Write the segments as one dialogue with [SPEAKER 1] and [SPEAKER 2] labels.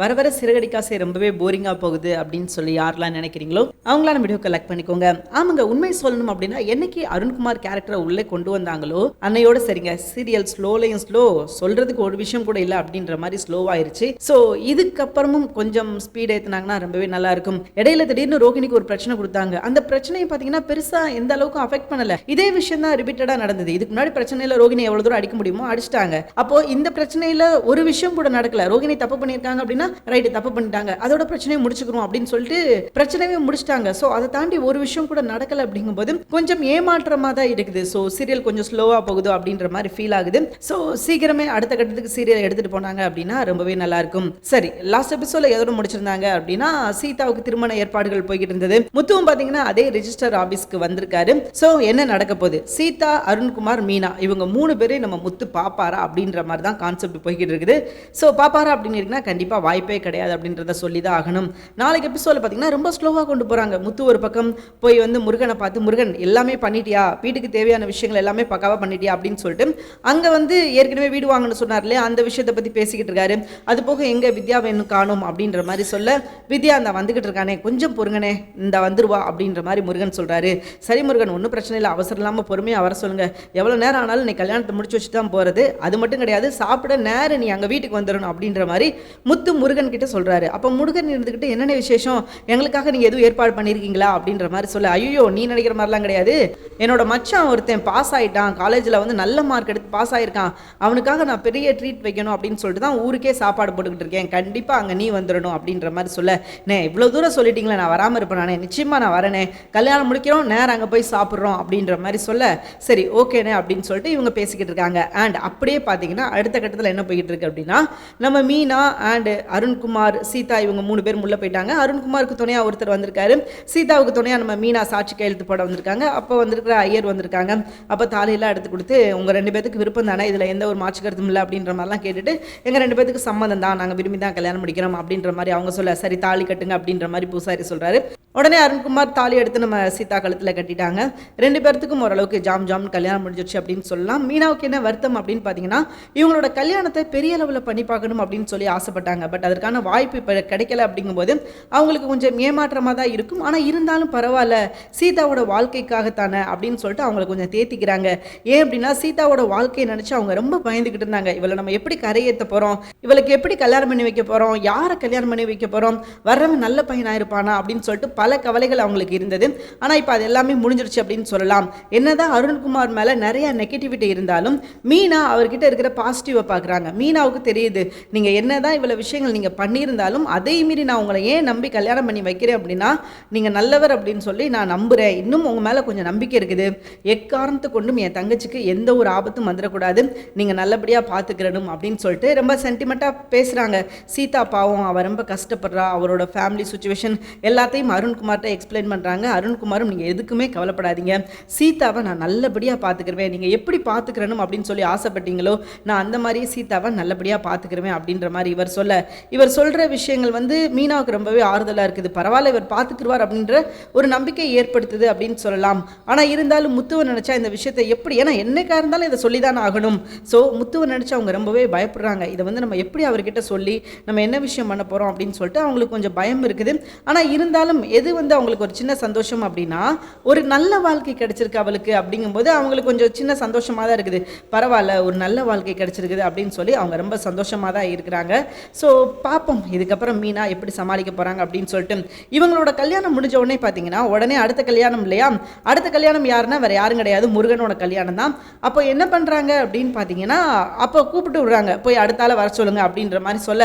[SPEAKER 1] வர வர சிறகடிக்காசை ரொம்பவே போரிங்காக போகுது அப்படின்னு சொல்லி யாரெல்லாம் நினைக்கிறீங்களோ அவங்களான வீடியோ கலெக்ட் பண்ணிக்கோங்க. ஆமாங்க உண்மை சொல்லணும் அப்படின்னா என்னைக்கு அருண்குமார் கேரக்டரை உள்ளே கொண்டு வந்தாங்களோ அன்னையோட சரிங்க சீரியல் ஸ்லோலையும் ஸ்லோ சொல்றதுக்கு ஒரு விஷயம் கூட இல்லை அப்படின்ற மாதிரி ஸ்லோவாயிருச்சு ஸோ இதுக்கப்புறமும் கொஞ்சம் ஸ்பீட் ஏற்றினாங்கன்னா ரொம்பவே நல்லா இருக்கும். இடையில திடீர்னு ரோகிணிக்கு ஒரு பிரச்சனை கொடுத்தாங்க. அந்த பிரச்சனையை பார்த்தீங்கன்னா பெருசா எந்த அளவுக்கு அஃபெக்ட் பண்ணல. இதே விஷயம் தான் ரிப்பீட்டடாக நடந்தது. இதுக்கு முன்னாடி பிரச்சனையில ரோகிணி எவ்வளவு தூரம் அடிக்க முடியுமோ அடிச்சிட்டாங்க. அப்போ இந்த பிரச்சனையில ஒரு விஷயம் கூட நடக்கல. ரோகிணி தப்பு பண்ணியிருக்காங்க அப்படின்னா ரைட்டு தப்பு பண்ணிட்டாங்க. அதோட பிரச்சனையை முடிச்சுக்கிறோம் அப்படின்னு சொல்லிட்டு பிரச்சனையே முடிச்சிட்டாங்க. ஸோ அதை தாண்டி ஒரு விஷயம் கூட நடக்கல அப்படிங்கும்போது கொஞ்சம் ஏமாற்றமா தான் இருக்குது. ஸோ சீரியல் கொஞ்சம் ஸ்லோவா போகுது அப்படின்ற மாதிரி ஃபீல் ஆகுது. ஸோ சீக்கிரமே அடுத்த கட்டத்துக்கு சீரியல் எடுத்துட்டு போனாங்க அப்படின்னா ரொம்பவே நல்லா இருக்கும். சரி லாஸ்ட் எபிசோட எதோட முடிச்சிருந்தாங்க அப்படின்னா சீதாவுக்கு திருமண ஏற்பாடுகள் போய்கிட்டு இருந்தது. முத்துவும் பாத்தீங்கன்னா அதே ரிஜிஸ்டர் ஆபீஸ்க்கு வந்திருக்காரு. ஸோ என்ன நடக்க போகுது? சீதா அருண்குமார் மீனா இவங்க மூணு பேரையும் நம்ம முத்து பாப்பாரா அப்படின்ற மாதிரி தான் கான்செப்ட் போய்கிட்டு இருக்குது. ஸோ பாப்பாரா அப்படின்னு இருக்குன்னா கண்டிப்பா வாய்ப்பே கிடையாது அப்படின்றத சொல்லி தான் ஆகணும். நாளைக்கு எபிசோட்ல பார்த்தீங்கன்னா ரொம்ப ஸ்லோவாக கொண்டு போகிறாங்க முத்து ஒரு பக்கம் போய் வந்து முருகனை பார்த்து முருகன் எல்லாமே பண்ணிட்டியா? வீட்டுக்கு தேவையான விஷயங்கள் எல்லாமே பக்காவாக பண்ணிட்டியா? அப்படின்னு சொல்லிட்டு அங்கே வந்து ஏற்கனவே வீடு வாங்கணும்னு சொன்னார் இல்லையா? அந்த விஷயத்தை பற்றி பேசிக்கிட்டு இருக்காரு. அது போக எங்கே வித்யா வேணும் காணும் அப்படின்ற மாதிரி சொல்ல வித்யா அந்த வந்துகிட்டு இருக்கானே. கொஞ்சம் பொறுங்கனே இந்த வந்துருவா அப்படின்ற மாதிரி முருகன் சொல்கிறாரு சரி முருகன் ஒன்றும் பிரச்சனை இல்லை. அவசரம் இல்லாமல் பொறுமையாக வர சொல்லுங்கள் எவ்வளோ நேரம் ஆனாலும் நீ கல்யாணத்தை முடிச்சு வச்சு தான் போகிறது அது மட்டும் கிடையாது. சாப்பிட நேரம் நீ அங்கே வீட்டுக்கு வந்துடணும் அப்படின்ற மாதிரி முத்து முருகன் கிட்ட சொல்றாரு. அப்போ முருகன் இருந்துக்கிட்டு என்னென்ன விசேஷம்? எங்களுக்காக நீங்கள் எதுவும் ஏற்பாடு பண்ணியிருக்கீங்களா அப்படின்ற மாதிரி சொல்ல. ஐயோ நீ நினைக்கிற மாதிரிலாம் கிடையாது. என்னோட மச்சான் ஒருத்தன் பாஸ் ஆயிட்டான். காலேஜில் வந்து நல்ல மார்க் எடுத்து பாஸ் ஆயிருக்கான். அவனுக்காக நான் பெரிய ட்ரீட் வைக்கணும் அப்படின்னு சொல்லிட்டு தான் ஊருக்கே சாப்பாடு போட்டுக்கிட்டு இருக்கேன். கண்டிப்பாக அங்கே நீ வந்துடணும் அப்படின்ற மாதிரி சொல்ல. நே இவ்வளோ தூரம் சொல்லிட்டீங்களே நான் வராமல் இருப்பேன் நானே நிச்சயமாக நான் வரேனே கல்யாணம் முடிக்கிறோம் நேரம் அங்கே போய் சாப்பிட்றோம் அப்படின்ற மாதிரி சொல்ல. சரி ஓகேண்ணே அப்படின்னு சொல்லிட்டு இவங்க பேசிக்கிட்டு இருக்காங்க. அண்ட் அப்படியே பார்த்தீங்கன்னா அடுத்த கட்டத்தில் என்ன போய்கிட்டு இருக்கு அப்படின்னா நம்ம மீனா அண்ட் அருண்குமார் சீதா இவங்க மூணு பேர் முள்ள போயிட்டாங்க. அருண்குமாருக்கு துணையாக ஒருத்தர் வந்திருக்காரு. சீதாவுக்கு துணையாக நம்ம மீனா சாட்சி கையெழுத்து போட வந்திருக்காங்க. அப்போ வந்திருக்கிற ஐயர் வந்திருக்காங்க. அப்போ தாலியெல்லாம் எடுத்து கொடுத்து உங்கள் ரெண்டு பேத்துக்கு விருப்பம் தானே? இதில் எந்த ஒரு மாற்று கருத்தும் இல்லை அப்படின்ற மாதிரிலாம் கேட்டுட்டு எங்கள் ரெண்டு பேத்துக்கு சம்மதம் தான். நாங்கள் விரும்பி தான் கல்யாணம் முடிக்கிறோம் அப்படின்ற மாதிரி அவங்க சொல்ல சரி தாலி கட்டுங்க அப்படின்ற மாதிரி பூசாரி சொல்கிறாரு உடனே அருண்குமார் தாலி எடுத்து நம்ம சீதா கழுத்தில் கட்டிட்டாங்க. ரெண்டு பேர்த்துக்கும் ஓரளவுக்கு ஜாம் ஜாம்னு கல்யாணம் முடிஞ்சிருச்சு அப்படின்னு சொல்லலாம். மீனாவுக்கு என்ன வருத்தம் அப்படின்னு பார்த்தீங்கன்னா இவங்களோட கல்யாணத்தை பெரிய அளவில் பண்ணி பார்க்கணும் அப்படின்னு சொல்லி ஆசைப்பட்டாங்க. பட் அதற்கான வாய்ப்பு இப்போ கிடைக்கல அப்படிங்கும்போது அவங்களுக்கு கொஞ்சம் ஏமாற்றமாக தான் இருக்கும். ஆனால் இருந்தாலும் பரவாயில்ல சீதாவோட வாழ்க்கைக்காகத்தானே அப்படின்னு சொல்லிட்டு அவங்களை கொஞ்சம் தேத்திக்கிறாங்க. ஏன் அப்படின்னா சீதாவோட வாழ்க்கையை நினச்சி அவங்க ரொம்ப பயந்துக்கிட்டு இருந்தாங்க. இவளை நம்ம எப்படி கரையேற்ற போகிறோம் இவளுக்கு எப்படி கல்யாணம் பண்ணி வைக்க போகிறோம் யாரை கல்யாணம் பண்ணி வைக்க போகிறோம் வர்றவன் நல்ல பையனாக இருப்பானா? அப்படின்னு சொல்லிட்டு பல கவலைகள் அவங்களுக்கு இருந்தது. ஆனால் இப்போ அது எல்லாமே முடிஞ்சிருச்சு அப்படின்னு சொல்லலாம். என்னதான் அருண்குமார் மேலே நிறைய நெகட்டிவிட்டி இருந்தாலும் மீனா அவர்கிட்ட இருக்கிற பாசிட்டிவை பார்க்குறாங்க மீனாவுக்கு தெரியுது நீங்கள் என்னதான் இவ்வளோ விஷயங்கள் நீங்கள் பண்ணியிருந்தாலும் அதே மீறி நான் உங்களை ஏன் நம்பி கல்யாணம் பண்ணி வைக்கிறேன் அப்படின்னா நீங்கள் நல்லவர் அப்படின்னு சொல்லி நான் நம்புகிறேன் இன்னும் உங்கள் மேலே கொஞ்சம் நம்பிக்கை இருக்குது. எக்காரணத்தை கொண்டும் என் தங்கச்சிக்கு எந்த ஒரு ஆபத்தும் வந்துடக்கூடாது. நீங்கள் நல்லபடியாக பார்த்துக்கிறணும் அப்படின்னு சொல்லிட்டு ரொம்ப சென்டிமெண்ட்டாக பேசுகிறாங்க சீதா பாவம் அவள் ரொம்ப கஷ்டப்படுறா. அவரோட ஃபேமிலி சுச்சுவேஷன் எல்லாத்தையும் அருண்குமார்கிட்ட எக்ஸ்பிளைன் பண்ணுறாங்க அருண்குமாரும் நீங்கள் எதுக்குமே கவலைப்படாதீங்க. சீதாவை நான் நல்லபடியாக பார்த்துக்கிறேன் நீங்கள் எப்படி பார்த்துக்கிறணும் அப்படின்னு சொல்லி ஆசைப்பட்டீங்களோ நான் அந்த மாதிரி சீதாவை நல்லபடியாக பார்த்துக்கிறேன் அப்படின்ற மாதிரி இவர் சொல்ல. இவர் சொல்கிற விஷயங்கள் வந்து மீனாவுக்கு ரொம்பவே ஆறுதலாக இருக்குது. பரவாயில்ல இவர் பார்த்துக்கிடுவார் அப்படின்ற ஒரு நம்பிக்கை ஏற்படுத்துது அப்படின்னு சொல்லலாம். ஆனால் இருந்தாலும் முத்துவை நினச்சா இந்த விஷயத்தை எப்படி? ஏன்னா என்னைக்காக இருந்தாலும் இதை சொல்லி தானே ஆகணும். ஸோ முத்துவை நினச்சா அவங்க ரொம்பவே பயப்படுறாங்க. இதை வந்து நம்ம எப்படி அவர்கிட்ட சொல்லி நம்ம என்ன விஷயம் பண்ண போகிறோம் அப்படின்னு சொல்லிட்டு அவங்களுக்கு கொஞ்சம் பயம் இருக்குது. ஆனால் இருந்தாலும் எது வந்து அவங்களுக்கு ஒரு சின்ன சந்தோஷம் அப்படின்னா ஒரு நல்ல வாழ்க்கை கிடைச்சிருக்கு அவளுக்கு அப்படிங்கும்போது அவங்களுக்கு கொஞ்சம் சின்ன சந்தோஷமாக தான் இருக்குது. பரவாயில்ல ஒரு நல்ல வாழ்க்கை கிடைச்சிருக்குது அப்படின்னு சொல்லி அவங்க ரொம்ப சந்தோஷமாக தான் இருக்கிறாங்க. ஸோ பார்ப்போம் இதுக்கப்புறம் மீனா எப்படி சமாளிக்க போகிறாங்க அப்படின்னு சொல்லிட்டு. இவங்களோட கல்யாணம் முடிஞ்ச உடனே பார்த்தீங்கன்னா உடனே அடுத்த கல்யாணம் இல்லையா? அடுத்த கல்யாணம் யாருன்னா வேற யாரும் கிடையாது. முருகனோட கல்யாணம் தான். அப்போ என்ன பண்ணுறாங்க அப்படின்னு பார்த்தீங்கன்னா அப்போ கூப்பிட்டு விடுறாங்க போய் அடுத்தால வர சொல்லுங்க அப்படின்ற மாதிரி சொல்ல.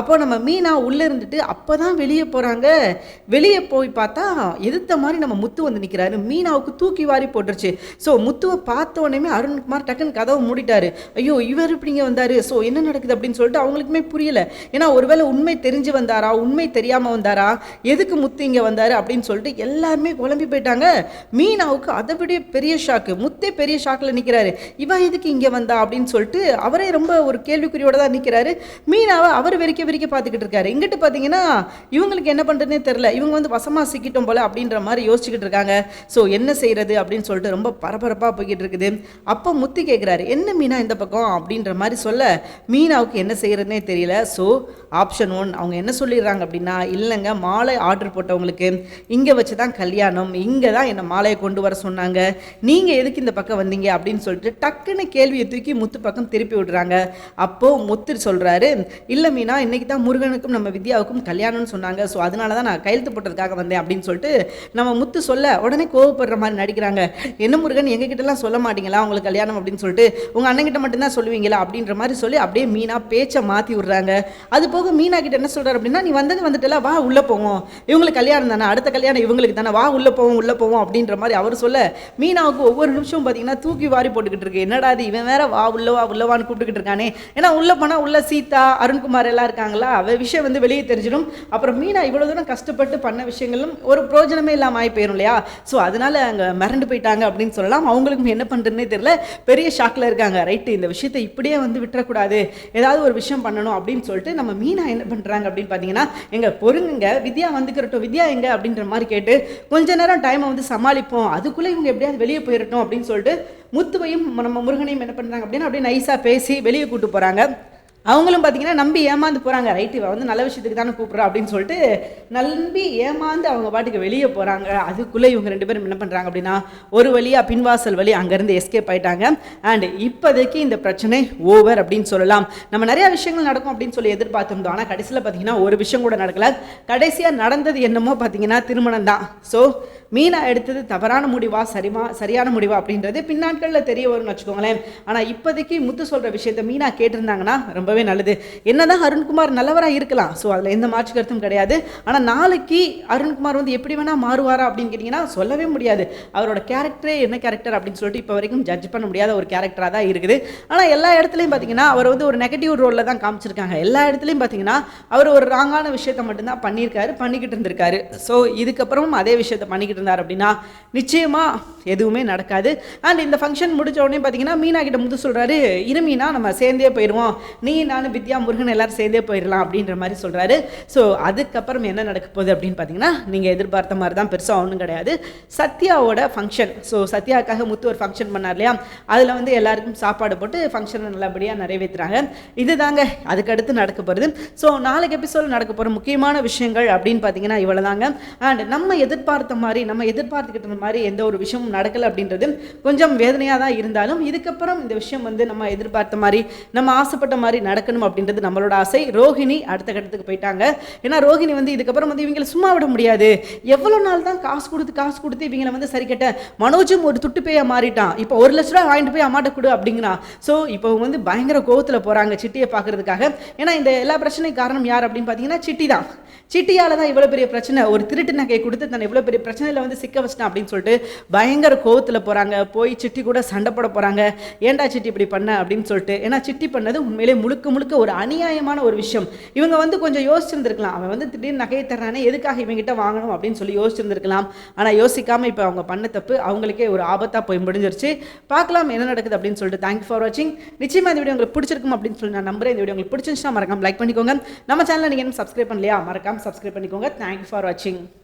[SPEAKER 1] அப்போ நம்ம மீனா உள்ளே இருந்துட்டு அப்போ தான் வெளியே போகிறாங்க வெளியே போய் பார்த்தா எதிர்த்த மாதிரி நம்ம முத்து வந்து நிற்கிறாரு மீனாவுக்கு தூக்கி வாரி போட்டுருச்சு. ஸோ முத்துவை பார்த்த உடனே அருண்குமார் டக்குன்னு கதவை மூடிட்டாரு. ஐயோ இவர் இப்படிங்க வந்தார். ஸோ என்ன நடக்குது? அப்படின்னு சொல்லிட்டு அவங்களுக்குமே புரியல. ஏன்னா ஒருவேளை உண்மை தெரிஞ்சு வந்தாரா? உண்மை தெரியாமல் வந்தாரா? எதுக்கு முத்து இங்கே வந்தார்? அப்படின்னு சொல்லிட்டு எல்லாருமே குழம்பி போயிட்டாங்க. மீனாவுக்கு அதை விட பெரிய ஷாக்கு முத்தே பெரிய ஷாக்கில் நிற்கிறாரு இவன் எதுக்கு இங்கே வந்தா அப்படின்னு சொல்லிட்டு அவரே ரொம்ப ஒரு கேள்விக்குறியோட தான் நிற்கிறாரு மீனாவை அவர் வெறிக்க வெறிக்க பார்த்துக்கிட்டு இருக்காரு. இங்கிட்டு பார்த்தீங்கன்னா இவங்களுக்கு என்ன பண்ணுறதுனே தெரில இவங்க வந்து வசமாக சிக்கிட்டோம் போல அப்படின்ற மாதிரி யோசிச்சுக்கிட்டு இருக்காங்க. ஸோ என்ன செய்கிறது அப்படின்னு சொல்லிட்டு ரொம்ப பரபரப்பாக போய்கிட்டு இருக்குது. அப்போ முத்தி கேட்குறாரு என்ன மீனா இந்த பக்கம்? அப்படின்ற மாதிரி சொல்ல மீனாவுக்கு என்ன செய்கிறதுனே தெரியல. ஸோ ஆப்ஷன் ஒன் அவங்க என்ன சொல்லிடுறாங்க அப்படின்னா இல்லைங்க மாலை ஆர்டர் போட்டவங்களுக்கு இங்கே வச்சு தான் கல்யாணம். இங்கே தான் என்னை மாலையை கொண்டு வர சொன்னாங்க. சொன்னாங்க. நீங்கள் எதுக்கு இந்த பக்கம் வந்தீங்க அப்படின்னு சொல்லிட்டு டக்குன்னு கேள்வியை தூக்கி முத்து பக்கம் திருப்பி விடுறாங்க. அப்போது முத்து சொல்கிறாரு இல்லை மீனா இன்னைக்கு தான் முருகனுக்கும் நம்ம வித்யாவுக்கும் கல்யாணம்னு சொன்னாங்க. ஸோ அதனால தான் நான் கையெழுத்து போட்டதுக்காக வந்தேன் அப்படின்னு சொல்லிட்டு நம்ம முத்து சொல்ல உடனே கோவப்படுற மாதிரி நடிக்கிறாங்க. என்ன முருகன் எங்ககிட்டலாம் சொல்ல மாட்டீங்களா உங்களுக்கு கல்யாணம்? அப்படின்னு சொல்லிட்டு உங்கள் அண்ணங்கிட்ட மட்டும்தான் சொல்லுவீங்களா? அப்படின்ற மாதிரி சொல்லி அப்படியே மீனா பேச்சை மாற்றி விடுறாங்க. அது போக மீனா கிட்ட என்ன சொல்கிறார் அப்படின்னா நீ வந்தது வந்துட்டுல வா உள்ளே போவோம். இவங்களுக்கு கல்யாணம் தானே அடுத்த கல்யாணம் இவங்களுக்கு தானே வா உள்ளே போவோம் உள்ளே போவோம் அப்படின்ற மாதிரி அவர் சொல்ல மீனாவுக்கு ஒவ்வொரு நிமிஷம் பார்த்தீங்கன்னா தூக்கி வாரி போட்டுக்கிட்டு இருக்கு. என்னடா இது? இவன் வேற வா உள்ளவா உள்ளவான்னு கூப்பிட்டுக்கிட்டு இருக்கானே. ஏன்னா உள்ளே போனால் உள்ள சீதா அருண்குமார் எல்லாம் இருக்காங்களா? அவ விஷயம் வந்து வெளியே தெரிஞ்சிடும். அப்புறம் மீனா இவ்வளோ தூரம் கஷ்டப்பட்டு பண்ண விஷயங்களும் ஒரு பிரோஜனமே இல்லாமல் ஆகி போயிடும் இல்லையா? ஸோ அதனால அங்கே மறந்து போயிட்டாங்க அப்படின்னு சொல்லலாம். அவங்களுக்கும் என்ன பண்ணுறதுனே தெரியல. பெரிய ஷாக்கில் இருக்காங்க. ரைட்டு இந்த விஷயத்தை இப்படியே வந்து விட்டுறக்கூடாது. ஏதாவது ஒரு விஷயம் பண்ணணும் அப்படின்னு சொல்லிட்டு நம்ம மீனா என்ன பண்ணுறாங்க அப்படின்னு பார்த்தீங்கன்னா எங்க பொறுங்குங்க. வித்யா வந்துக்கிறட்டும். வித்யா எங்க? அப்படின்ற மாதிரி கேட்டு கொஞ்ச நேரம் டைமை வந்து சமாளிப்போம். அதுக்குள்ளே இவங்க எப்படியாவது வெளியே போயிடட்டும் அப்படின்னு சொல்லிட்டு முத்துவையும் நம்ம முருகனையும் என்ன பண்ணுறாங்க அப்படின்னா அப்படியே நைஸாக பேசி வெளியே கூட்டு போகிறாங்க அவங்களும் பார்த்தீங்கன்னா நம்பி ஏமாந்து போகிறாங்க ரைட்டு இவன் வந்து நல்ல விஷயத்துக்கு தானே கூப்பிட்றா அப்படின்னு சொல்லிட்டு நம்பி ஏமாந்து அவங்க பாட்டுக்கு வெளியே போகிறாங்க அதுக்குள்ளே இவங்க ரெண்டு பேரும் என்ன பண்ணுறாங்க அப்படின்னா ஒரு வழியாக பின்வாசல் வழி அங்கேருந்து எஸ்கேப் ஆயிட்டாங்க. அண்ட் இப்போதைக்கு இந்த பிரச்சனை ஓவர் அப்படின்னு சொல்லலாம். நம்ம நிறைய விஷயங்கள் நடக்கும் அப்படின்னு சொல்லி எதிர்பார்த்திருந்தோம். ஆனால் கடைசியில் பார்த்தீங்கன்னா ஒரு விஷயம் கூட நடக்கல. கடைசியாக நடந்தது என்னமோ பார்த்தீங்கன்னா திருமணம் தான் ஸோ மீனா எடுத்தது தவறான முடிவா சரிமா சரியான முடிவா அப்படின்றது பின்னாட்களில் தெரிய வரும்னு வச்சுக்கோங்களேன். ஆனால் இப்போதைக்கு முத்து சொல்கிற விஷயத்த மீனா கேட்டிருந்தாங்கன்னா ரொம்பவே நல்லது. என்னதான் அருண்குமார் நல்லவராக இருக்கலாம். ஸோ அதில் எந்த மாற்று கருத்தும் கிடையாது. ஆனால் நாளைக்கு அருண்குமார் வந்து எப்படி வேணால் மாறுவாரா அப்படின்னு கேட்டிங்கன்னா சொல்லவே முடியாது. அவரோட கேரக்டரே என்ன கேரக்டர் அப்படின்னு சொல்லிட்டு இப்போ வரைக்கும் ஜட்ஜ் பண்ண முடியாத ஒரு கேரக்டராக தான் இருக்குது. ஆனால் எல்லா இடத்துலையும் பார்த்தீங்கன்னா அவர் வந்து ஒரு நெகட்டிவ் ரோலில் தான் காமிச்சிருக்காங்க. எல்லா இடத்துலையும் பார்த்தீங்கன்னா அவர் ஒரு ராங்கான விஷயத்தை மட்டும்தான் பண்ணியிருக்காரு பண்ணிக்கிட்டு இருந்திருக்காரு. ஸோ இதுக்கப்புறமும் அதே விஷயத்தை பண்ணிக்கிட்டு இருந்தார் அப்படின்னா நிச்சயமாக எதுவுமே நடக்காது. அண்ட் இந்த ஃபங்க்ஷன் முடிஞ்ச உடனே பார்த்தீங்கன்னா மீனா கிட்ட முது சொல்கிறாரு இருமீனா நம்ம சேர்ந்தே போயிடுவோம் நீ நானும் வித்யா முருகன் எல்லாரும் சேர்ந்தே போயிடலாம் அப்படின்ற மாதிரி சொல்கிறாரு ஸோ அதுக்கப்புறம் என்ன நடக்க போகுது அப்படின்னு பார்த்தீங்கன்னா நீங்கள் எதிர்பார்த்த மாதிரி தான் பெருசாக ஒன்றும் கிடையாது. சத்யாவோட ஃபங்க்ஷன் ஸோ சத்யாவுக்காக முத்து ஒரு ஃபங்க்ஷன் பண்ணார் இல்லையா? அதில் வந்து எல்லாருக்கும் சாப்பாடு போட்டு ஃபங்க்ஷனை நல்லபடியாக நிறைவேற்றுறாங்க இதுதாங்க அதுக்கடுத்து நடக்க போகிறது ஸோ நாளைக்கு எபிசோட் நடக்க போகிற முக்கியமான விஷயங்கள் அப்படின்னு பார்த்தீங்கன்னா இவ்வளோ தாங்க அண்ட் நம்ம எதிர்பார்த்த மாதிரி நம்ம எதிர்பார்த்துக்கிட்டு இருந்த மாதிரி எந்த ஒரு விஷயமும் நடக்கலை அப்படின்றது கொஞ்சம் வேதனையாக தான் இருந்தாலும் இதுக்கப்புறம் இந்த விஷயம் வந்து நம்ம எதிர்பார்த்த மாதிரி நம்ம ஆசைப்பட்ட மாதிரி நடக்கணும் அப்படின்றது நம்மளோட ஆசை. ரோஹிணி அடுத்த கட்டத்துக்கு போயிட்டாங்க. ஏன்னா ரோஹிணி வந்து இதுக்கப்புறம் வந்து இவங்களை சும்மா விட முடியாது. எவ்வளோ நாள் தான் காசு கொடுத்து காசு கொடுத்து இவங்களை வந்து சரி கேட்ட மனோஜும் ஒரு துட்டு பேயா மாறிட்டான். இப்போ ஒரு லட்ச ரூபா வாங்கிட்டு போய் அம்மாட்ட கொடு அப்படிங்கிறான். ஸோ இப்போ வந்து பயங்கர கோவத்தில் போகிறாங்க சிட்டியை பார்க்கறதுக்காக. ஏன்னா இந்த எல்லா பிரச்சனைக்கு காரணம் யார் அப்படின்னு பார்த்தீங்கன்னா சிட்டி தான். சிட்டியால் தான் இவ்வளோ பெரிய பிரச்சனை. ஒரு திருட்டு நகையை கொடுத்து தன்னை இவ்வளோ பெரிய பிரச்சனையில் வந்து சிக்க வச்சிட்டேன் அப்படின்னு சொல்லிட்டு பயங்கர கோவத்தில் போகிறாங்க போய் சிட்டி கூட சண்டை போட போகிறாங்க ஏன்டா சிட்டி இப்படி பண்ண? அப்படின்னு சொல்லிட்டு. ஏன்னா சிட்டி பண்ணது உண்மையிலே முழுக்க முழுக்க ஒரு அநியாயமான ஒரு விஷயம். இவங்க வந்து கொஞ்சம் யோசிச்சிருந்துருக்கலாம். அவன் வந்து திடீர்னு நகையை தர்றானே எதுக்காக இவங்ககிட்ட வாங்கணும் அப்படின்னு சொல்லி யோசிச்சிருந்துருக்கலாம். ஆனால் யோசிக்காமல் இப்போ அவங்க பண்ண தப்பு அவங்களுக்கே ஒரு ஆபத்தாக போய் முடிஞ்சிருச்சு. பார்க்கலாம் என்ன நடக்குது அப்படின்னு சொல்லிட்டு. தேங்க்யூ ஃபார் வாட்சிங் நிச்சயமாக இந்த வீடியோ உங்களுக்கு பிடிச்சிருக்கும் அப்படின்னு சொல்லி நான் நம்புறேன். இந்த வீடியோ உங்களுக்கு பிடிச்சிருந்துச்சுன்னா மறக்காம லைக் பண்ணிக்கோங்க. நம்ம சேனலில் நீங்கள் இன்னும் சப்ஸ்கிரைப் பண்ணலையா? மறக்காம சப்ஸ்கிரைப் பண்ணிக்கோங்க. தேங்க்யூ ஃபார் வாட்சிங்